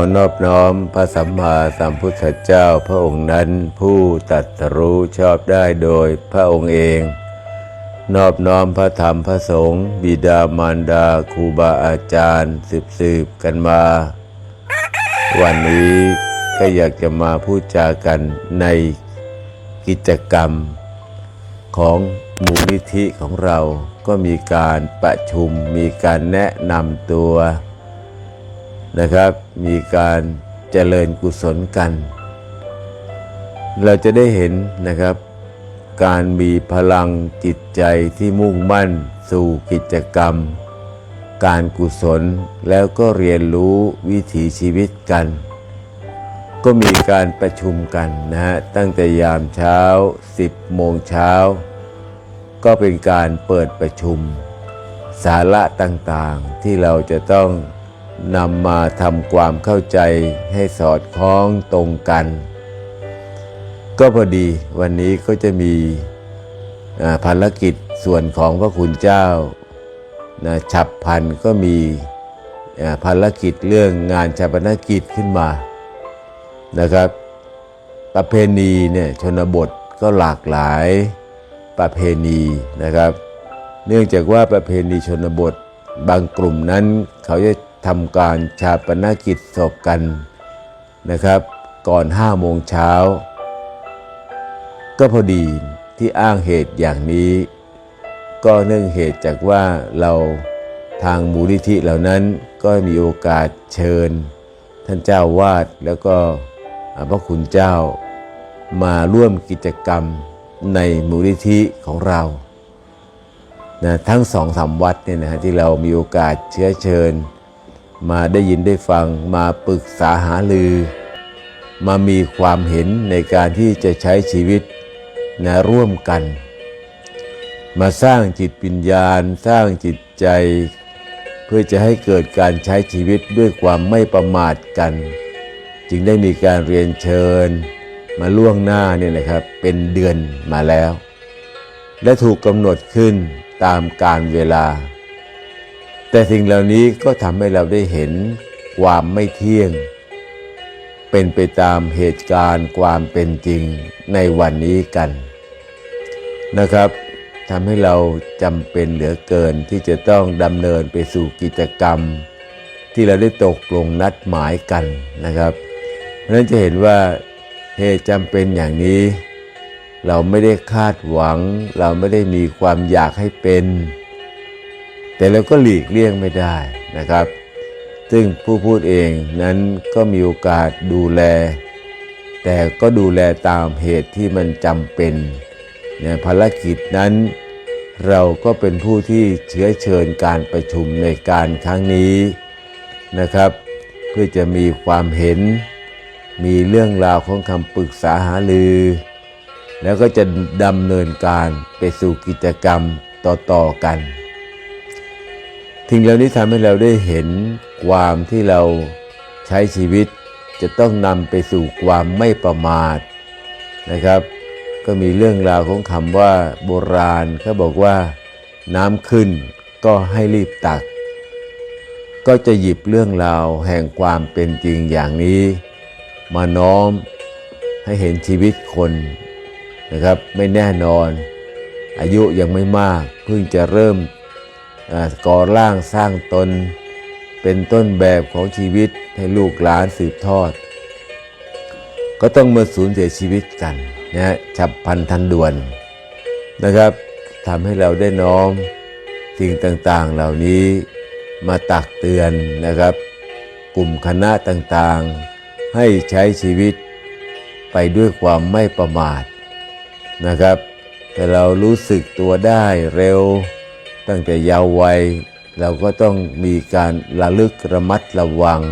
ขอนอบน้อมพระสัมมาสัมพุทธเจ้าพระองค์นั้นผู้ตรัสรู้ชอบได้โดยพระองค์เอง นอบน้อมพระธรรมพระสงฆ์บิดามารดาครูบาอาจารย์สืบสืบกันมา วันนี้ก็อยากจะมาพูดจากันในกิจกรรมของมูลนิธิของเราก็มีการประชุมมีการแนะนำตัว นะครับ มีการเจริญกุศลกัน เราจะได้เห็นนะครับ การมีพลังจิตใจที่มุ่งมั่นสู่กิจกรรม การกุศลแล้วก็เรียนรู้วิถีชีวิตกัน ก็มีการประชุมกันนะฮะตั้งแต่ยามเช้า 10 โมงเช้า ก็เป็นการเปิดประชุม สาระต่างๆที่เราจะต้อง นำมาทำความเข้าใจให้สอดคล้องตรงกัน ก็พอดีวันนี้ก็จะมีภารกิจส่วนของพระคุณเจ้านะฉับพันก็มีภารกิจเรื่องงานชาปนกิจขึ้นมานะครับ ประเพณีเนี่ยชนบทก็หลากหลายประเพณีนะครับ เนื่องจากว่าประเพณีชนบทบางกลุ่มนั้นเขาจะ ทำการชาปนกิจศพกันนะครับ ก่อนห้าโมงเช้า ก็พอดีที่อ้างเหตุอย่างนี้ ก็เนื่องเหตุจากว่าเราทางมูลนิธิเหล่านั้นก็มีโอกาสเชิญ ท่านเจ้าวาดแล้วก็พระคุณเจ้ามาร่วมกิจกรรมในมูลนิธิของเรานะทั้งสองสามวัดเนี่ยนะฮะที่เรามีโอกาสเชื้อเชิญ มาได้ยินได้ฟังมาปรึกษาหารือ มามีความเห็นในการที่จะใช้ชีวิตนะร่วมกัน มาสร้างจิตวิญญาณสร้างจิตใจ เพื่อจะให้เกิดการใช้ชีวิตด้วยความไม่ประมาทกัน จึงได้มีการเรียนเชิญ มาล่วงหน้าเนี่ยนะครับเป็นเดือนมาแล้ว และถูกกำหนดขึ้นตามการเวลา แต่สิ่งเหล่านี้ก็ทำให้เราได้เห็นความไม่เที่ยง เป็นไปตามเหตุการณ์ความเป็นจริงในวันนี้กันนะครับทำให้เราจำเป็นเหลือเกินที่จะต้องดำเนินไปสู่กิจกรรม ที่เราได้ตกลงนัดหมายกันนะครับ เพราะฉะนั้นจะเห็นว่าเหตุจำเป็นอย่างนี้ เราไม่ได้คาดหวัง เราไม่ได้มีความอยากให้เป็น แต่เราก็หลีกเลี่ยงไม่ได้นะครับ ซึ่งผู้พูดเองนั้นก็มีโอกาสดูแล แต่ก็ดูแลตามเหตุที่มันจำเป็นในภารกิจนั้น เราก็เป็นผู้ที่เชื้อเชิญการประชุมในการครั้งนี้นะครับ เพื่อจะมีความเห็น มีเรื่องราวของคำปรึกษาหารือ แล้วก็จะดำเนินการไปสู่กิจกรรมต่อๆกัน ทิ้งเหล่านี้ทำให้เราได้เห็นความที่เราใช้ชีวิตจะต้องนำไปสู่ความไม่ประมาทนะครับ ก็มีเรื่องราวของคำว่าโบราณเขาบอกว่าน้ำขึ้นก็ให้รีบตัก ก็จะหยิบเรื่องราวแห่งความเป็นจริงอย่างนี้ มาน้อมให้เห็นชีวิตคนนะครับ ไม่แน่นอน อายุยังไม่มาก เพิ่งจะเริ่ม ก่อร่างสร้างตน เป็นต้นแบบของชีวิตให้ลูกหลานสืบทอด ก็ต้องมาสูญเสียชีวิตกันนะฉับพันทันด่วนนะครับทำให้เราได้น้อมสิ่งต่างๆเหล่านี้มาตักเตือนนะครับ กลุ่มคณะต่างๆ ให้ใช้ชีวิตไปด้วยความไม่ประมาทนะครับ แต่เรารู้สึกตัวได้เร็ว ตั้งแต่ยาววัยเราก็ต้องมีการระลึกระมัดระวัง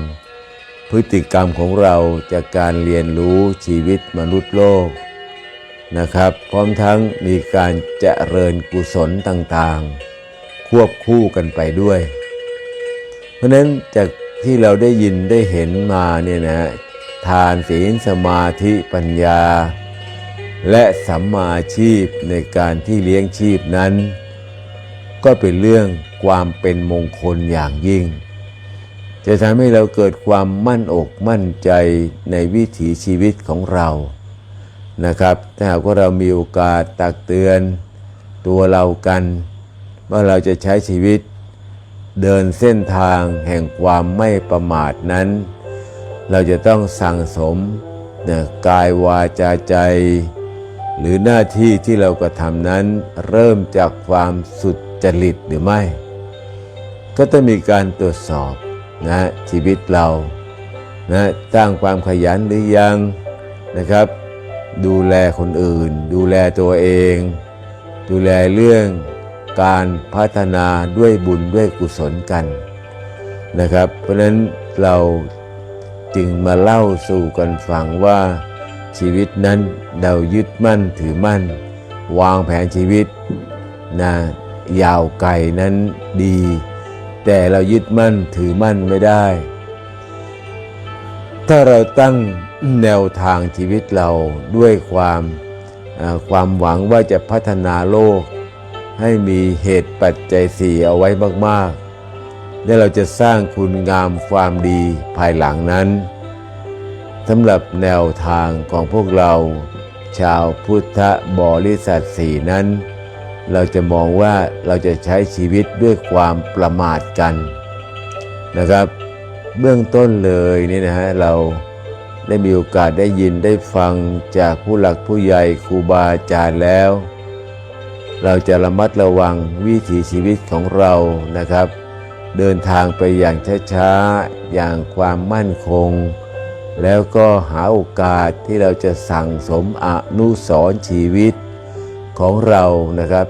พฤติกรรมของเราจากการเรียนรู้ชีวิตมนุษย์โลกนะครับ พร้อมทั้งมีการเจริญกุศลต่างๆ ควบคู่กันไปด้วย เพราะฉะนั้นจากที่เราได้ยินได้เห็นมาเนี่ยนะทานศีลสมาธิปัญญา และสัมมาชีพในการที่เลี้ยงชีพนั้น ก็เป็นเรื่องความเป็นมงคลอย่างยิ่ง จะทำให้เราเกิดความมั่นอกมั่นใจในวิถีชีวิตของเรานะครับถ้าหากว่าเรามีโอกาสตักเตือนตัวเรากัน ว่าเราจะใช้ชีวิต เดินเส้นทางแห่งความไม่ประมาทนั้น เราจะต้องสั่งสมนี่ยกายวาจาใจ หรือหน้าที่ที่เรากระทำนั้น เริ่มจากความสุด จริตหรือไม่ ก็ต้องมีการตรวจสอบนะชีวิตเรานะสร้างความขยันหรือยังนะครับ ดูแลคนอื่น ดูแลตัวเอง ดูแลเรื่องการพัฒนาด้วยบุญด้วยกุศลกันนะครับ เพราะนั้นเราจึงมาเล่าสู่กันฟังว่าชีวิตนั้นเรายึดมั่นถือมั่น วางแผนชีวิตนะ ยาวไกลนั้นดี แต่เรายึดมั่นถือมั่นไม่ได้ ถ้าเราตั้งแนวทางชีวิตเราด้วยความความหวังว่าจะพัฒนาโลก ให้มีเหตุปัจจัยสี่เอาไว้มากๆ และเราจะสร้างคุณงามความดีภายหลังนั้นสำหรับแนวทางของพวกเรา ชาวพุทธบริษัทสี่นั้น เราจะมองว่าเราจะใช้ชีวิตด้วยความประมาทกันนะครับ เบื้องต้นเลยนี่นะฮะเราได้มีโอกาสได้ยินได้ฟังจากผู้หลักผู้ใหญ่ครูบาอาจารย์แล้ว เราจะระมัดระวังวิถีชีวิตของเรานะครับ เดินทางไปอย่างช้าๆอย่างความมั่นคง แล้วก็หาโอกาสที่เราจะสั่งสมอนุสรชีวิต ของเรานะครับ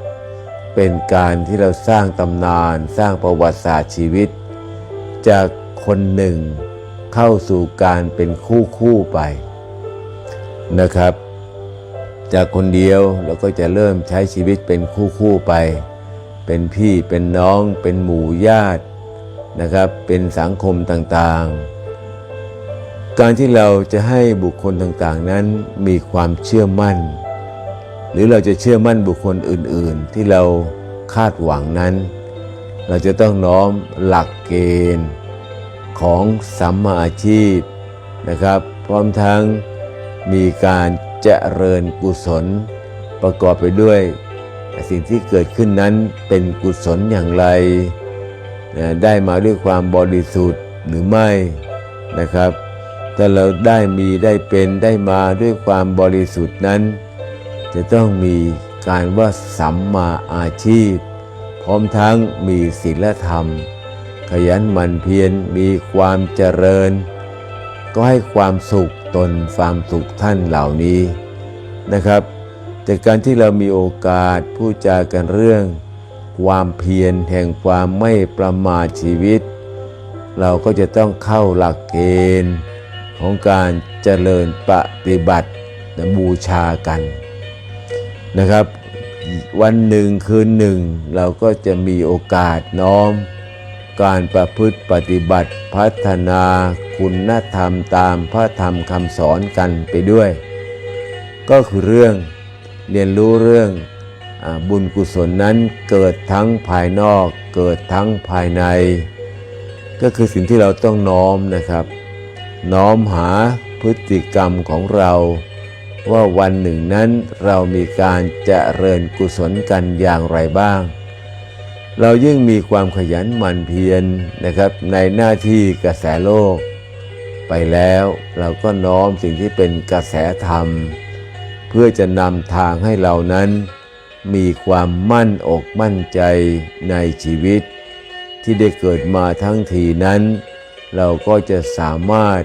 เป็นการที่เราสร้างตำนานสร้างประวัติศาสตร์ชีวิต จากคนหนึ่งเข้าสู่การเป็นคู่คู่ไปนะครับ จากคนเดียวเราก็จะเริ่มใช้ชีวิตเป็นคู่คู่ไป เป็นพี่เป็นน้องเป็นหมู่ญาตินะครับ เป็นสังคมต่างๆการที่เราจะให้บุคคลต่างๆนั้นมีความเชื่อมั่น หรือเราจะเชื่อมั่นบุคคลอื่น ๆ ที่เราคาดหวังนั้น เราจะต้องน้อมหลักเกณฑ์ของสัมมาอาชีพนะครับ พร้อมทั้งมีการเจริญกุศลประกอบไปด้วยสิ่งที่เกิดขึ้นนั้นเป็นกุศลอย่างไร ได้มาด้วยความบริสุทธิ์หรือไม่นะครับ ถ้าเราได้มีได้เป็นได้มาด้วยความบริสุทธิ์นั้น จะต้องมีการว่าสัมมาอาชีพ พร้อมทั้งมีศีลธรรม ขยันหมั่นเพียรมีความเจริญ ก็ให้ความสุขตนความสุขท่านเหล่านี้นะครับจากการที่เรามีโอกาสพูดจากันเรื่อง ความเพียรแห่งความไม่ประมาทชีวิต เราก็จะต้องเข้าหลักเกณฑ์ของการเจริญปฏิบัติบูชากัน นะครับ วันหนึ่งคืนหนึ่ง เราก็จะมีโอกาสน้อม การประพฤติปฏิบัติพัฒนาคุณธรรมตามพระธรรมคำสอนกันไปด้วย ก็คือเรื่องเรียนรู้เรื่องอบุญกุศลนั้นเกิดทั้งภายนอกเกิดทั้งภายใน ก็คือสิ่งที่เราต้องน้อมนะครับ น้อมหาพฤติกรรมของเรา ว่าวันหนึ่งนั้นเรามีการเจริญกุศลกันอย่างไรบ้าง เรายิ่งมีความขยันหมั่นเพียรนะครับในหน้าที่กระแสโลก ไปแล้วเราก็น้อมสิ่งที่เป็นกระแสธรรม เพื่อจะนำทางให้เรานั้น มีความมั่นอกมั่นใจในชีวิต ที่ได้เกิดมาทั้งทีนั้น เราก็จะสามารถ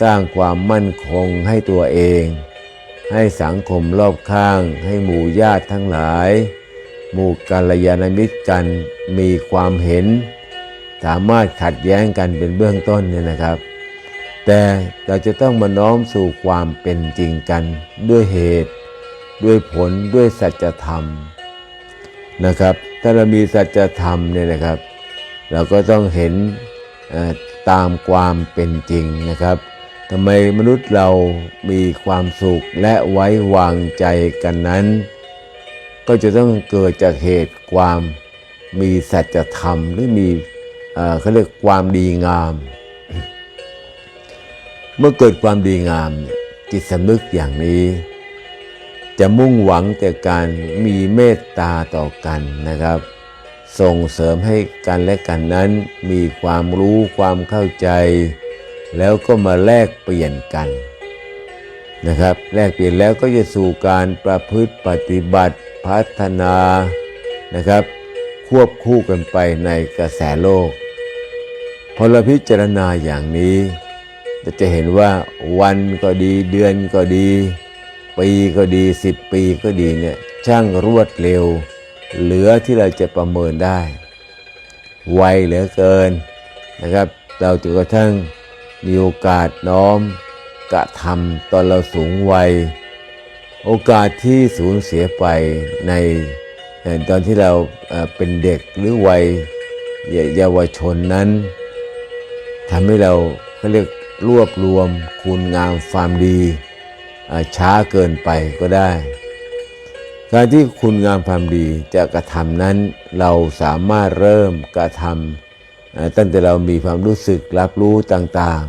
สร้างความมั่นคงให้ตัวเอง ให้สังคมรอบข้าง ให้หมู่ญาติทั้งหลาย หมู่กัลยาณมิตรกันมีความเห็น สามารถขัดแย้งกันเป็นเบื้องต้นเนี่ยนะครับ แต่เราจะต้องมาน้อมสู่ความเป็นจริงกัน ด้วยเหตุ ด้วยผลด้วยสัจธรรมนะครับ ถ้าเรามีสัจธรรมเนี่ยนะครับ เราก็ต้องเห็นตามความเป็นจริงนะครับ ทำไมมนุษย์เรามีความสุขและไว้วางใจกันนั้น ก็จะต้องเกิดจากเหตุความมีสัจธรรมหรือมีเขาเรียกความดีงาม เมื่อเกิดความดีงามจิตสำนึกอย่างนี้ จะมุ่งหวังแต่การมีเมตตาต่อกันนะครับ ส่งเสริมให้กันและกันนั้นมีความรู้ความเข้าใจ แล้วก็มาแลกเปลี่ยนกันนะครับแลกเปลี่ยนแล้วก็จะสู่การประพฤติปฏิบัติพัฒนานะครับ ควบคู่กันไปในกระแสโลก พอเราพิจารณาอย่างนี้จะเห็นว่าวันก็ดีเดือนก็ดี ปีก็ดีสิบปีก็ดีเนี่ยช่างรวดเร็ว เหลือที่เราจะประเมินได้ ไวเหลือเกินนะครับ เราจนกระทั่ง มีโอกาสน้อมกระทำตอนเราสูงวัย โอกาสที่สูญเสียไปในตอนที่เราเป็นเด็กหรือวัยเยาวชนนั้นทำให้เราเขาเรียกรวบรวมคุณงามความดีช้าเกินไปก็ได้ การที่คุณงามความดีจะกระทำนั้น เราสามารถเริ่มกระทำ ตั้งแต่เรามีความรู้สึกรับรู้ต่าง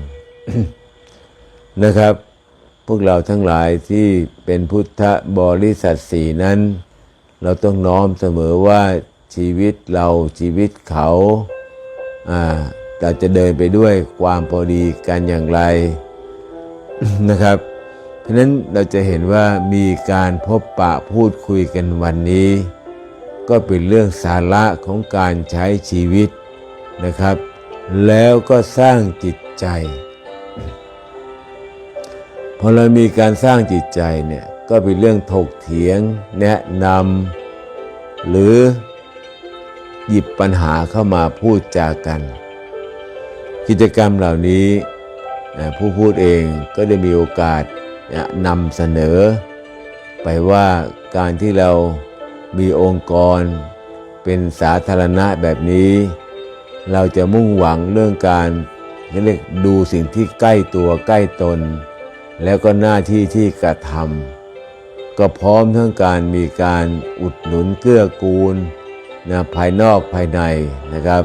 ๆนะครับ พวกเราทั้งหลายที่เป็นพุทธบริษัทสีนั้น เราต้องน้อมเสมอว่าชีวิตเราชีวิตเขาอ่าเราจะเดินไปด้วยความพอดีกันอย่างไรนะครับ เพราะนั้นเราจะเห็นว่ามีการพบปะพูดคุยกันวันนี้ ก็เป็นเรื่องสาระของการใช้ชีวิต นะครับ แล้วก็สร้างจิตใจ พอเรามีการสร้างจิตใจเนี่ยก็เป็นเรื่องถกเถียงแนะนำหรือหยิบปัญหาเข้ามาพูดจากัน กิจกรรมเหล่านี้ผู้พูดเองก็ได้มีโอกาสนำเสนอ ไปว่าการที่เรามีองค์กรเป็นสาธารณะแบบนี้ เราจะมุ่งหวังเรื่องการเรียกดูสิ่งที่ใกล้ตัวใกล้ตน แล้วก็หน้าที่ที่กระทำก็พร้อมทั้งการมีการอุดหนุนเกื้อกูลนะภายนอกภายในนะครับ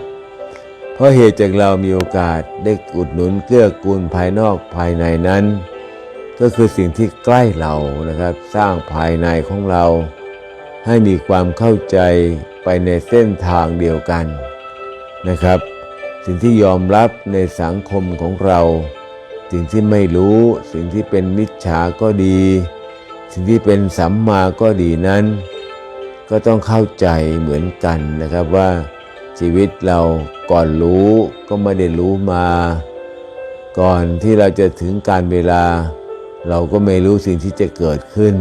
เพราะเหตุจากเรามีโอกาสได้อุดหนุนเกื้อกูลภายนอกภายในนั้น ก็คือสิ่งที่ใกล้เรานะครับ สร้างภายในของเรา ให้มีความเข้าใจไปในเส้นทางเดียวกัน นะครับ สิ่งที่ยอมรับในสังคมของเรา สิ่งที่ไม่รู้ สิ่งที่เป็นมิจฉาก็ดี สิ่งที่เป็นสัมมาก็ดีนั้น ก็ต้องเข้าใจเหมือนกันนะครับว่าชีวิตเราก่อนรู้ก็ไม่ได้รู้มา ก่อนที่เราจะถึงการเวลา เราก็ไม่รู้สิ่งที่จะเกิดขึ้น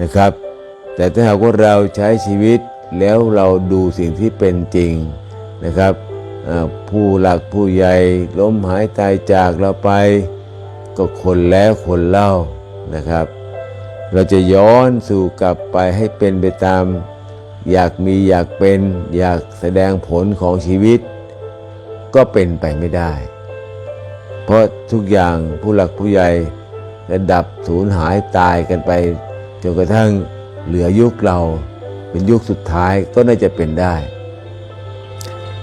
นะครับ แต่ถ้าหากว่าเราใช้ชีวิตแล้วเราดูสิ่งที่เป็นจริง นะครับผู้หลักผู้ใหญ่ล้มหายตายจากเราไป ก็คนแล้วคนเล่านะครับ เราจะย้อนสู่กลับไปให้เป็นไปตาม อยากมีอยากเป็นอยากแสดงผลของชีวิต ก็เป็นไปไม่ได้ เพราะทุกอย่างผู้หลักผู้ใหญ่ระดับสูญหายตายกันไปจนกระทั่งเหลือยุคเราเป็นยุคสุดท้ายก็น่าจะเป็นได้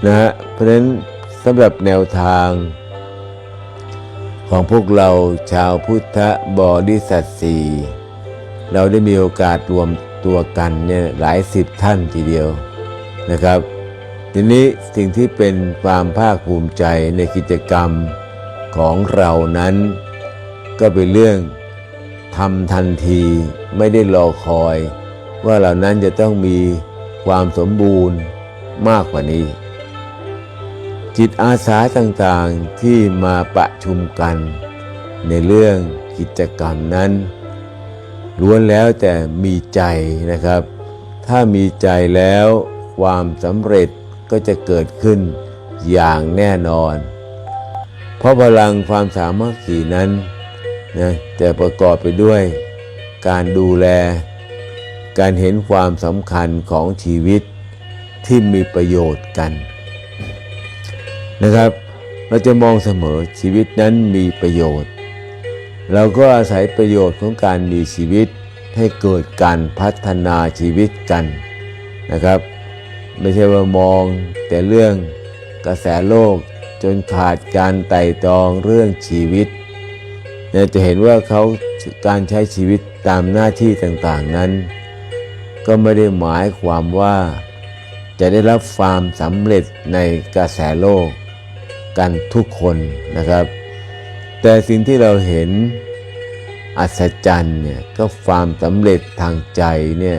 นะฮะเพราะฉะนั้นสำหรับแนวทาง ของพวกเราชาวพุทธบริษัทสี่เราได้มีโอกาสรวมตัวกันเนี่ยหลายสิบท่านทีเดียวนะครับ ทีนี้สิ่งที่เป็นความภาคภูมิใจในกิจกรรมของเรานั้น ก็เป็นเรื่องทำทันทีไม่ได้รอคอย ว่าเหล่านั้นจะต้องมีความสมบูรณ์มากกว่านี้ จิตอาสาต่างๆที่มาประชุมกัน ในเรื่องกิจกรรมนั้นล้วนแล้วแต่มีใจนะครับ ถ้ามีใจแล้วความสำเร็จก็จะเกิดขึ้นอย่างแน่นอน เพราะพลังความสามัคคีนั้นนะจะประกอบไปด้วยการดูแล การเห็นความสำคัญของชีวิตที่มีประโยชน์กัน นะครับ เราจะมองเสมอชีวิตนั้นมีประโยชน์ เราก็อาศัยประโยชน์ของการมีชีวิตให้เกิดการพัฒนาชีวิตกันนะครับ ไม่ใช่ว่ามองแต่เรื่องกระแสโลกจนขาดการไต่ตรองเรื่องชีวิตเนี่ยจะเห็นว่าเขาการใช้ชีวิตตามหน้าที่ต่างๆนั้น ก็ไม่ได้หมายความว่าจะได้รับความสำเร็จในกระแสโลก กันทุกคนนะครับ แต่สิ่งที่เราเห็นอัศจรรย์เนี่ยก็ความสำเร็จทางใจเนี่ย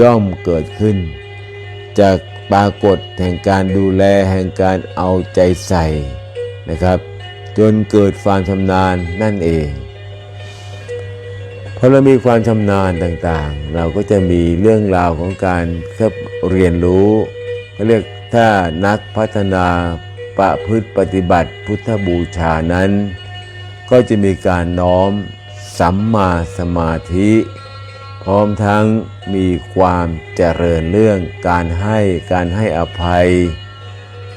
ย่อมเกิดขึ้น จากปรากฏแห่งการดูแลแห่งการเอาใจใส่นะครับ จนเกิดความชำนาญนั่นเองพอเรามีความชำนาญต่างๆ เราก็จะมีเรื่องราวของการเรียนรู้เขาเรียกถ้านักพัฒนา ประพฤติปฏิบัติพุทธบูชานั้น ก็จะมีการน้อมสัมมาสมาธิ พร้อมทั้งมีความเจริญเรื่องการให้การให้อภัย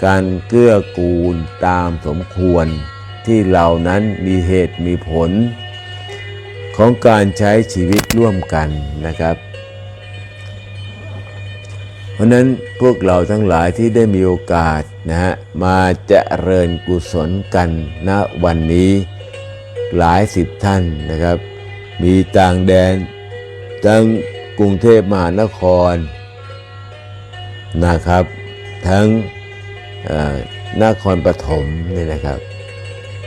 การเกื้อกูลตามสมควรที่เหล่านั้นมีเหตุมีผล ของการใช้ชีวิตร่วมกันนะครับ ราะนั้นพวกเราทั้งหลายที่ได้มีโอกาสนะฮะมาเจริญกุศลกันณวันนี้หลายสิบท่านนะครับ มีต่างแดนทั้งกรุงเทพมหานครนะครับ ทั้งนครปฐมเนี่ยนะครับ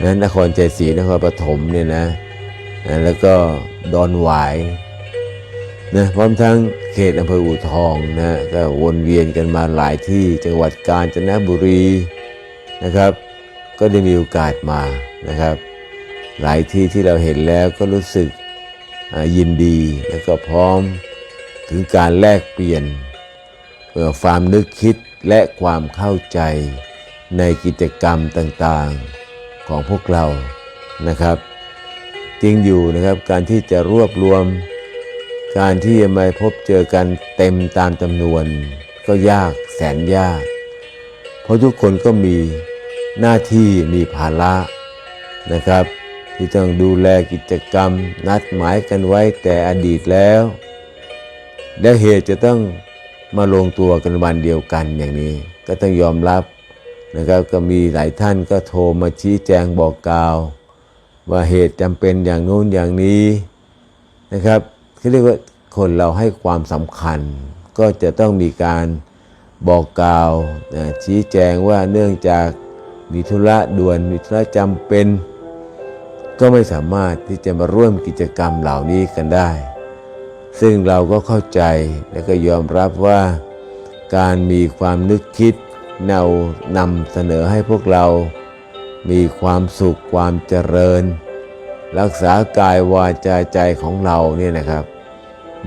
นั้นนครใจศรีนครปฐมเนี่ยนะแล้วก็ดอนหวาย นะพร้อมทั้งเขตอำเภออู่ทองนะก็วนเวียนกันมาหลายที่จังหวัดกาญจนบุรีนะครับ ก็ได้มีโอกาสมานะครับ หลายที่ที่เราเห็นแล้วก็รู้สึกยินดีแล้วก็พร้อมถึงการแลกเปลี่ยนเพื่อความนึกคิดและความเข้าใจในกิจกรรมต่างๆของพวกเรานะครับ จริงอยู่นะครับการที่จะรวบรวม การที่จะมาพบเจอกันเต็มตามจำนวน ก็ยากแสนยาก เพราะทุกคนก็มีหน้าที่มีภาระนะครับ ที่ต้องดูแลกิจกรรม นัดหมายกันไว้แต่อดีตแล้ว และเหตุจะต้องมาลงตัวกันวันเดียวกันอย่างนี้ ก็ต้องยอมรับนะครับก็มีหลายท่านก็โทรมาชี้แจงบอกกล่าว ว่าเหตุจำเป็นอย่างโน้นอย่างนี้นะครับ เขาเรียกว่าคนเราให้ความสำคัญ ก็จะต้องมีการบอกกล่าวนะชี้แจงว่าเนื่องจากมีธุระด่วนมีธุระจำเป็น ก็ไม่สามารถที่จะมาร่วมกิจกรรมเหล่านี้กันได้ ซึ่งเราก็เข้าใจและก็ยอมรับว่าการมีความนึกคิดเนานำเสนอให้พวกเรา มีความสุขความเจริญ รักษากายวาจาใจของเราเนี่ยนะครับ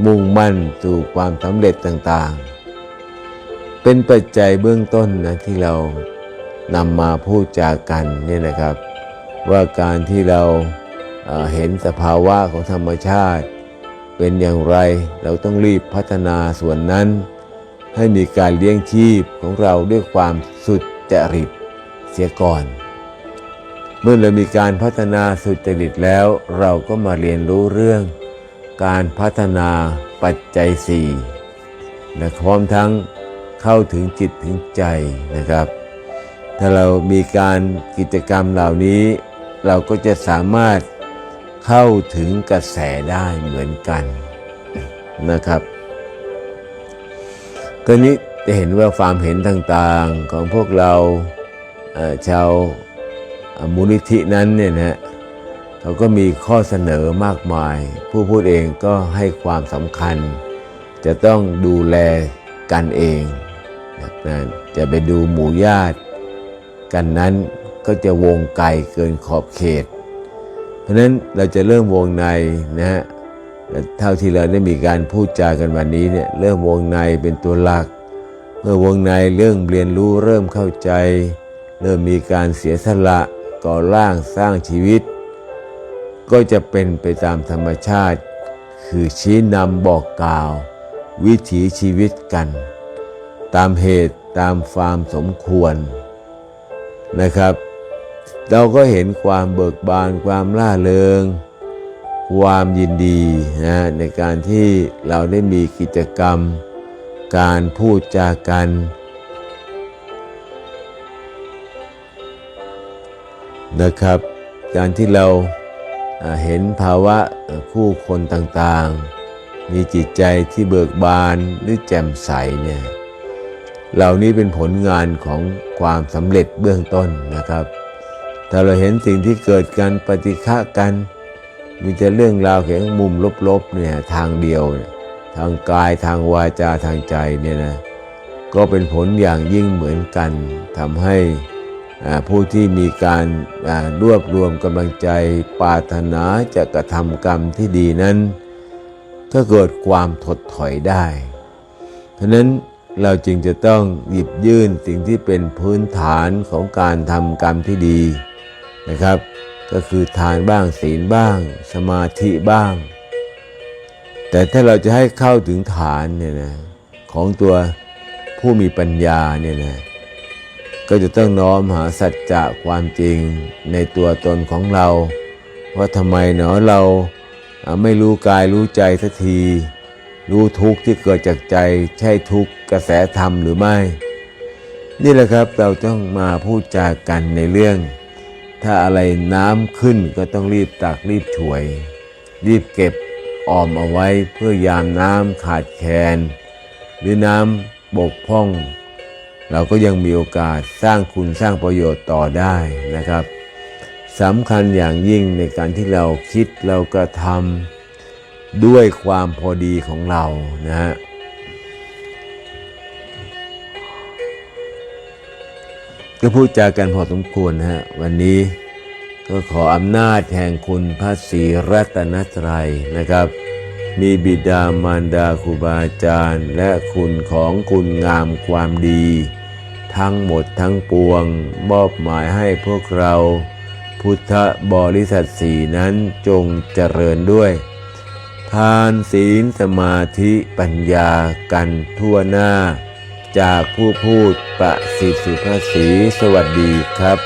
มุ่งมั่นสู่ความสำเร็จต่างๆ เป็นปัจจัยเบื้องต้นนะที่เรานำมาพูดจากันเนี่ยนะครับ ว่าการที่เราเอ่อเห็นสภาวะของธรรมชาติ เป็นอย่างไรเราต้องรีบพัฒนาส่วนนั้น ให้มีการเลี้ยงชีพของเราด้วยความสุดจริตเสียก่อน เมื่อเรามีการพัฒนาสุจริตแล้วเราก็มาเรียนรู้เรื่อง การพัฒนาปัจจัยสี่และพร้อมทั้งเข้าถึงจิตถึงใจนะครับ ถ้าเรามีการกิจกรรมเหล่านี้ เราก็จะสามารถเข้าถึงกระแสได้เหมือนกันนะครับก็นี้จะเห็นว่าความเห็นต่างๆของพวกเราชาวมูลนิธินั้นเนี่ยนะฮะ เขาก็มีข้อเสนอมากมาย ผู้พูดเองก็ให้ความสำคัญ จะต้องดูแลกันเองนะจะไปดูหมู่ญาติ กันนั้นก็จะวงไกลเกินขอบเขต เพราะนั้นเราจะเริ่มวงในนะฮะเท่าที่เราได้มีการพูดจากันวันนี้เนี่ยเริ่มวงในเป็นตัวหลัก เมื่อวงในเรื่องเรียนรู้เริ่มเข้าใจ เริ่มมีการเสียสละก่อร่างสร้างชีวิต ก็จะเป็นไปตามธรรมชาติ คือชี้นำบอกกล่าว วิถีชีวิตกัน ตามเหตุตามความสมควรนะครับ เราก็เห็นความเบิกบานความล่าเริง ความยินดีนะในการที่เราได้มีกิจกรรม การพูดจากันนะครับ การที่เราอ่า เห็นภาวะเอ่อผู้คนต่างๆ มีจิตใจที่เบิกบานหรือแจ่มใสเนี่ยเหล่านี้เป็นผลงานของความสำเร็จเบื้องต้นนะครับ ถ้าเราเห็นสิ่งที่เกิดกันปฏิฆะกัน มีแต่เรื่องราวแข่งมุมลบๆเนี่ยทางเดียวยทางกายทางวาจาทางใจเนี่ยนะก็เป็นผลอย่างยิ่งเหมือนกันทำให้ ผู้ที่มีการรวบรวมกำลังใจปรารถนาจะกระทำกรรมที่ดีนั้น ก็เกิดความถดถอยได้ฉะนั้นเราจึงจะต้องหยิบยื่นสิ่งที่เป็นพื้นฐานของการทำกรรมที่ดีนะครับ ก็คือทานบ้างศีลบ้าง สมาธิบ้าง แต่ถ้าเราจะให้เข้าถึงฐานเนี่ยนะของตัวผู้มีปัญญาเนี่ยนะ ก็จะต้องน้อมหาสัจจะความจริงในตัวตนของเรา ว่าทำไมเนาะเราไม่รู้กายรู้ใจสักที รู้ทุกข์ที่เกิดจากใจใช่ทุกข์กระแสธรรมหรือไม่ นี่แหละครับเราต้องมาพูดจากันในเรื่อง ถ้าอะไรน้ำขึ้นก็ต้องรีบตักรีบช่วย รีบเก็บออมเอาไว้เพื่อยามน้ำขาดแคลนหรือน้ำบกพร่อง เราก็ยังมีโอกาสสร้างคุณสร้างประโยชน์ต่อได้นะครับสำคัญอย่างยิ่งในการที่เราคิดเรากระทำด้วยความพอดีของเรานะฮะก็พูดจากันพอสมควรนะฮะวันนี้ก็ขออำนาจแห่งคุณพระศรีรัตนตรัยนะครับ มีบิดามารดาครูบาอาจารย์ และคุณของคุณงามความดี ทั้งหมดทั้งปวง มอบหมายให้พวกเรา พุทธบริษัทสีนั้นจงเจริญด้วย ทานศีลสมาธิปัญญากันทั่วหน้า จากผู้พูดประสิทธิสุภาษีสวัสดีครับ